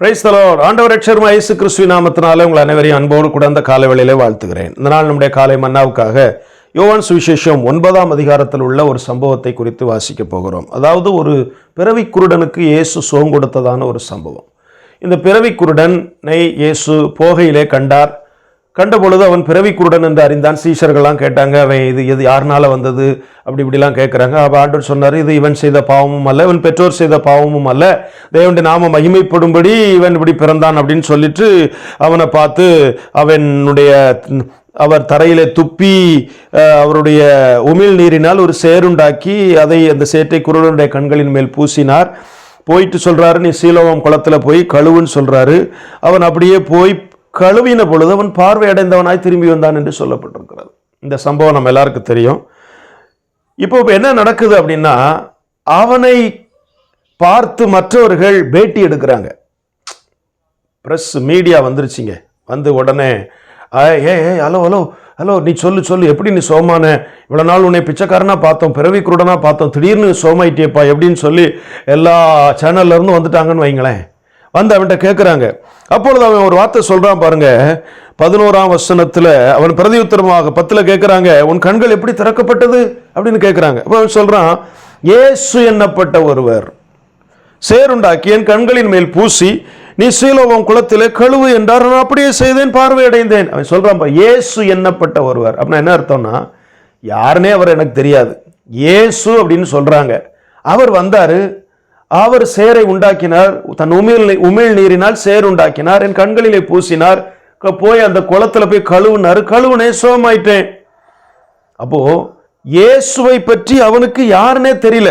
Price தலோர் ஆண்டவர் ரட்சர்மா இயேசு கிறிஸ்துவ நாமத்தினாலே உங்கள் அனைவரையும் அன்போடு கூட அந்த காலை வேளையிலே வாழ்த்துகிறேன். இந்த நாள் நம்முடைய காலை மன்னாவுக்காக யோவான் சுவிசேஷம் ஒன்பதாம் அதிகாரத்தில் உள்ள ஒரு சம்பவத்தை குறித்து வாசிக்க போகிறோம். அதாவது ஒரு பிறவி குருடனுக்கு இயேசு சோங்கொடுத்ததான ஒரு சம்பவம். இந்த பிறவி குருடனை இயேசு போகையிலே கண்டார். கண்ட பொழுது அவன் பிறவி குருடன் என்று அறிந்தான். சீஷர்கள்லாம் கேட்டாங்க அவன் இது இது யாருனால வந்தது? அப்படி இப்படிலாம் கேட்குறாங்க அப்போ ஆண்டவர் சொன்னார் இது இவன் செய்த பாவமும் அல்ல இவன் பெற்றோர் செய்த பாவமும் அல்ல. தேவனுடைய நாம மகிமைப்படும்படி இவன் இப்படி பிறந்தான் அப்படின்னு சொல்லிட்டு அவனை பார்த்து அவனுடைய அவர் தரையிலே துப்பி அவருடைய உமிழ் நீரினால் ஒரு சேருண்டாக்கி அதை அந்த சேற்றை குருடனுடைய கண்களின் மேல் பூசினார். போயிட்டு சொல்கிறாரு நீ சீலோகம் குளத்துல போய் கழுவுன்னு சொல்கிறாரு அவன் அப்படியே போய் கழுவின பொழுது அவன் பார்வையடைந்தவனாய் திரும்பி வந்தான் என்று சொல்லப்பட்டிருக்கிறது. இந்த சம்பவம் நம்ம எல்லாருக்கும் தெரியும். இப்போ என்ன நடக்குது அப்படின்னா அவனை பார்த்து மற்றவர்கள் பேட்டி எடுக்கிறாங்க. ப்ரெஸ் மீடியா வந்துருச்சுங்க. வந்து உடனே "ஆ, ஏ ஏ ஹலோ ஹலோ ஹலோ நீ சொல்லு சொல்லு எப்படி நீ சோமான? இவ்வளோ நாள் உன்னை பிச்சைக்காரனாக பார்த்தோம் பிறவி பார்த்தோம் திடீர்னு சோமாயிட்டியப்பா எப்படின்னு சொல்லி எல்லா சேனல்லேருந்து வந்துட்டாங்கன்னு வைங்களேன். வந்து அவன்கிட்ட கேட்குறாங்க அப்பொழுது அவன் ஒரு வார்த்தை சொல்கிறான் பாருங்க. பதினோராம் வசனத்தில் அவன் பிரதியுத்தரமாக பத்தில் கேட்குறாங்க உன் கண்கள் எப்படி திறக்கப்பட்டது? அப்படின்னு கேட்குறாங்க அப்போ அவன் சொல்கிறான் ஏசு எண்ணப்பட்ட ஒருவர். சேருண்டாக்கி என் கண்களின் மேல் பூசி நீ சீலோவம் குளத்திலே கழுவு என்றார். நான் அப்படியே செய்தேன் பார்வையடைந்தேன். அவன் சொல்கிறான்ப்பா பா, இயேசு எண்ணப்பட்ட ஒருவர். அப்படின்னா என்ன அர்த்தம்னா யாருனே அவர் எனக்கு தெரியாது. ஏசு அப்படின்னு சொல்கிறாங்க அவர் வந்தார் அவர் சேரை உண்டாக்கினார் தன் உமிழ் உமிழ் நீரினால் சேர் உண்டாக்கினார் என் கண்களிலே பூசினார். போய் அந்த குளத்துல போய் கழுவுனாரு. கழுவுனே சோமாயிட்டேன். அப்போ இயேசுவை பற்றி அவனுக்கு யாருனே தெரியல.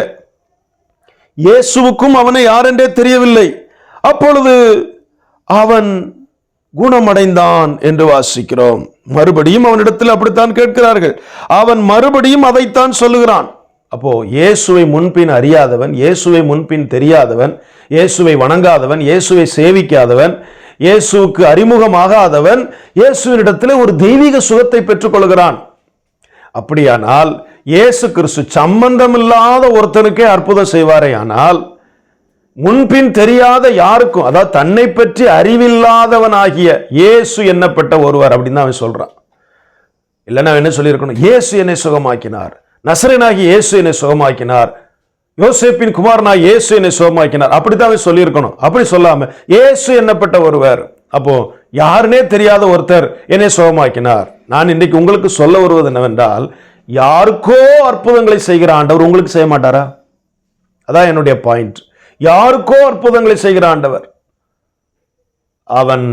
இயேசுவுக்கும் அவனை யாரென்றே தெரியவில்லை. அப்பொழுது அவன் குணமடைந்தான் என்று வாசிக்கிறோம். மறுபடியும் அவனிடத்தில் அப்படித்தான் கேட்கிறார்கள். அவன் மறுபடியும் அதைத்தான் சொல்லுகிறான். அப்போது இயேசுவை முன்பின் அறியாதவன் இயேசுவை முன்பின் தெரியாதவன் இயேசுவை வணங்காதவன் இயேசுவை சேவிக்காதவன் இயேசுவுக்கு அறிமுகமாகாதவன் இயேசுவினிடத்தில் ஒரு தெய்வீக சுகத்தை பெற்றுக்கொள்கிறான். அப்படியானால் இயேசு கிறிஸ்து சம்பந்தமில்லாத ஒருத்தனுக்கே அற்புதம் செய்வாரே ஆனால் முன்பின் தெரியாத யாருக்கும் அதாவது தன்னை பற்றி அறிவில்லாதவனாகிய இயேசு என்னப்பட்ட ஒருவர் அப்படின்னு தான் அவன் சொல்கிறான் இல்லைன்னா என்ன சொல்லியிருக்கணும்? இயேசு என்னை சுகமாக்கினார். நசரனாகி இயேசு என்னை சுகமாக்கினார் யோசேப்பின் குமாரனாய் இயேசு என்னை சுகமாக்கினார் அப்படித்தான் அவன் சொல்லியிருக்கணும். அப்படி சொல்லாம இயேசு என்னப்பட்ட ஒருவர்? அப்போ யாருனே தெரியாத ஒருத்தர் என்னை சுகமாக்கினார் நான் இன்னைக்கு உங்களுக்கு சொல்ல வருவது என்னவென்றால் யாருக்கோ அற்புதங்களை செய்கிற ஆண்டவர் உங்களுக்கு செய்ய மாட்டாரா? அதான் என்னுடைய பாயிண்ட் யாருக்கோ அற்புதங்களை செய்கிற ஆண்டவர்? அவன்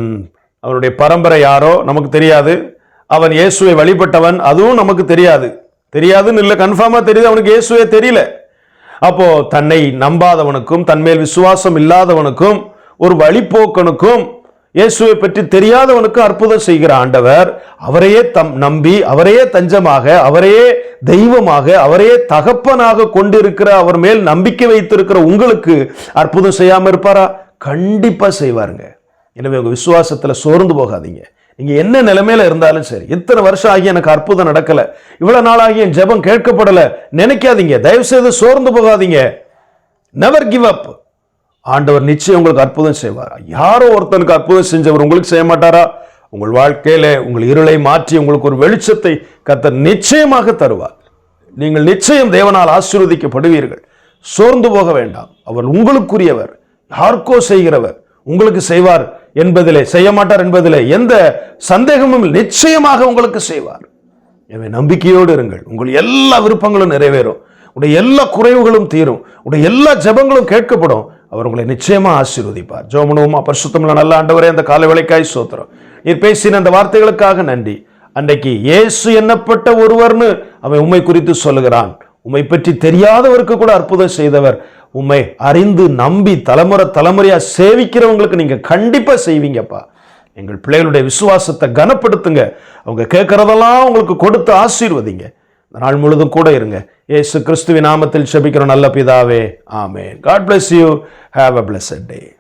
அவனுடைய பரம்பரை யாரோ? நமக்கு தெரியாது. அவன் இயேசுவை வழிபட்டவன் அதுவும் நமக்கு தெரியாது. தெரியாதுன்னு இல்லை கன்ஃபார்மாக தெரியுது அவனுக்கு இயேசுவே தெரியல. அப்போ தன்னை நம்பாதவனுக்கும் தன்மேல் விசுவாசம் இல்லாதவனுக்கும் ஒரு வழிப்போக்கனுக்கும் இயேசுவை பற்றி தெரியாதவனுக்கும் அற்புதம் செய்கிற ஆண்டவர் அவரையே தம் நம்பி அவரையே தஞ்சமாக அவரையே தெய்வமாக அவரையே தகப்பனாக கொண்டிருக்கிற அவர் மேல் நம்பிக்கை வைத்திருக்கிற உங்களுக்கு அற்புதம் செய்யாமல் இருப்பாரா? கண்டிப்பாக செய்வாருங்க. எனவே உங்கள் விசுவாசத்தில் சோர்ந்து போகாதீங்க. இங்கே என்ன நிலைமையில இருந்தாலும் சரி இத்தனை வருஷம் ஆகி எனக்கு அற்புதம் நடக்கலை. இவ்வளோ நாளாகி என் ஜெபம் கேட்கப்படலை. நினைக்காதீங்க தயவு செய்து சோர்ந்து போகாதீங்க. நெவர் கிவ் அப் ஆண்டவர் நிச்சயம் உங்களுக்கு அற்புதம் செய்வார். யாரோ ஒருத்தனுக்கு அற்புதம் செஞ்சவர் உங்களுக்கு செய்ய மாட்டாரா? உங்கள் வாழ்க்கையில உங்கள் இருளை மாற்றி உங்களுக்கு ஒரு வெளிச்சத்தை கத்த நிச்சயமாக தருவார். நீங்கள் நிச்சயம் தேவனால் ஆசீர்வதிக்கப்படுவீர்கள். சோர்ந்து போக வேண்டாம். அவர் உங்களுக்குரியவர். யாருக்கோ செய்கிறவர். உங்களுக்கு செய்வார். என்பதிலே செய்ய மாட்டார் என்பதிலே எந்த சந்தேகமும் நிச்சயமாக உங்களுக்கு செய்வார். எனவே நம்பிக்கையோடு இருங்கள். உங்கள் எல்லா விருப்பங்களும் நிறைவேறும். உடைய எல்லா குறைவுகளும் தீரும். உடைய எல்லா ஜெபங்களும் கேட்கப்படும். அவர் உங்களை நிச்சயமா ஆசீர்வதிப்பார். ஜோமனுமா பரிசுத்தமில்ல நல்ல ஆண்டவரே அந்த காலை வேலைக்காய் சோத்திரம். நீர் பேசின அந்த வார்த்தைகளுக்காக நன்றி. அன்றைக்கு இயேசு எண்ணப்பட்ட ஒருவர்னு அவன் உம்மை குறித்து சொல்லுகிறான். உம்மை பற்றி தெரியாதவருக்கு கூட அற்புதம் செய்தவர். உண்மை அறிந்து நம்பி தலைமுறை தலைமுறையாக சேவிக்கிறவங்களுக்கு நீங்கள் கண்டிப்பாக செய்வீங்கப்பா. எங்கள் பிள்ளைகளுடைய விசுவாசத்தை கனப்படுத்துங்க. அவங்க கேட்குறதெல்லாம் உங்களுக்கு கொடுத்து ஆசீர்வதிங்க. நாள் முழுதும் கூட இருங்க. ஏசு கிறிஸ்துவின் நாமத்தில் செபிக்கிறோம். நல்ல பிதாவே. Amen God bless you have a bless day